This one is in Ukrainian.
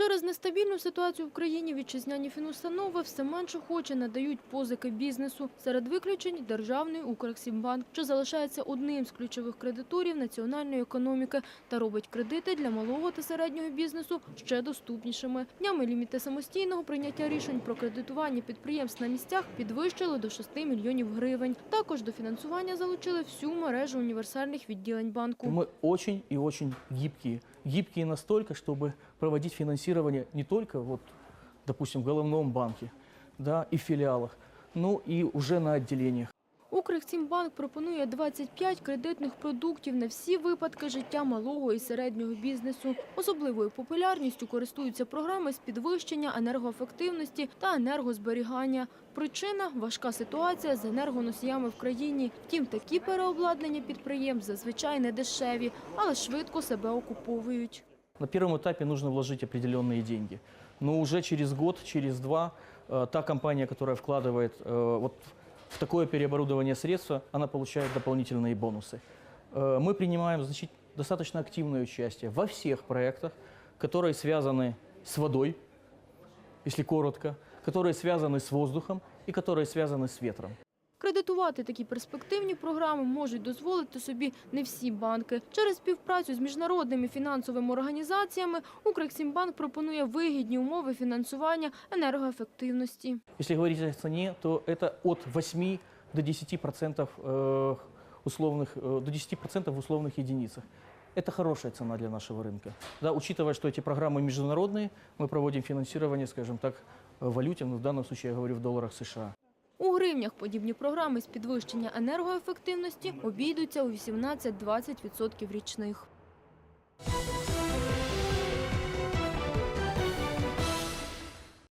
Через нестабільну ситуацію в країні вітчизняні фінустанови все менш охоче надають позики бізнесу. Серед виключень – державний Укрексімбанк, що залишається одним з ключових кредиторів національної економіки та робить кредити для малого та середнього бізнесу ще доступнішими. Днями ліміти самостійного прийняття рішень про кредитування підприємств на місцях підвищили до 6 мільйонів гривень. Також до фінансування залучили всю мережу універсальних відділень банку. Мы очень и очень гибкие. Гибкие настолько, чтобы проводить финансирование не только, вот, допустим, в головном банке да, и в филиалах, но и уже на отделениях. Укрексімбанк пропонує 25 кредитних продуктів на всі випадки життя малого і середнього бізнесу. Особливою популярністю користуються програми з підвищення енергоефективності та енергозберігання. Причина – важка ситуація з енергоносіями в країні. Втім, такі переобладнання підприємств зазвичай не дешеві, але швидко себе окуповують. На первом этапе нужно вложить определенные деньги. Но уже через год, через два, э, та компания, которая вкладывает э, вот в такое переоборудование средства, она получает дополнительные бонусы. Э, Мы принимаем значит, достаточно активное участие во всех проектах, которые связаны с водой, если коротко, которые связаны с воздухом и которые связаны с ветром. Кредитувати такі перспективні програми можуть дозволити собі не всі банки. Через співпрацю з міжнародними фінансовими організаціями Укрексімбанк пропонує вигідні умови фінансування енергоефективності. Если говорить о цене, то это от 8 до 10% э, условных, э, до 10% в условных единицах. Это хорошая цена для нашего рынка. Да, учитывая, что эти программы международные, мы проводим финансирование, скажем так, в валюте, но в данном случае я говорю в долларах США. У гривнях подібні програми з підвищення енергоефективності обійдуться у 18-20% річних.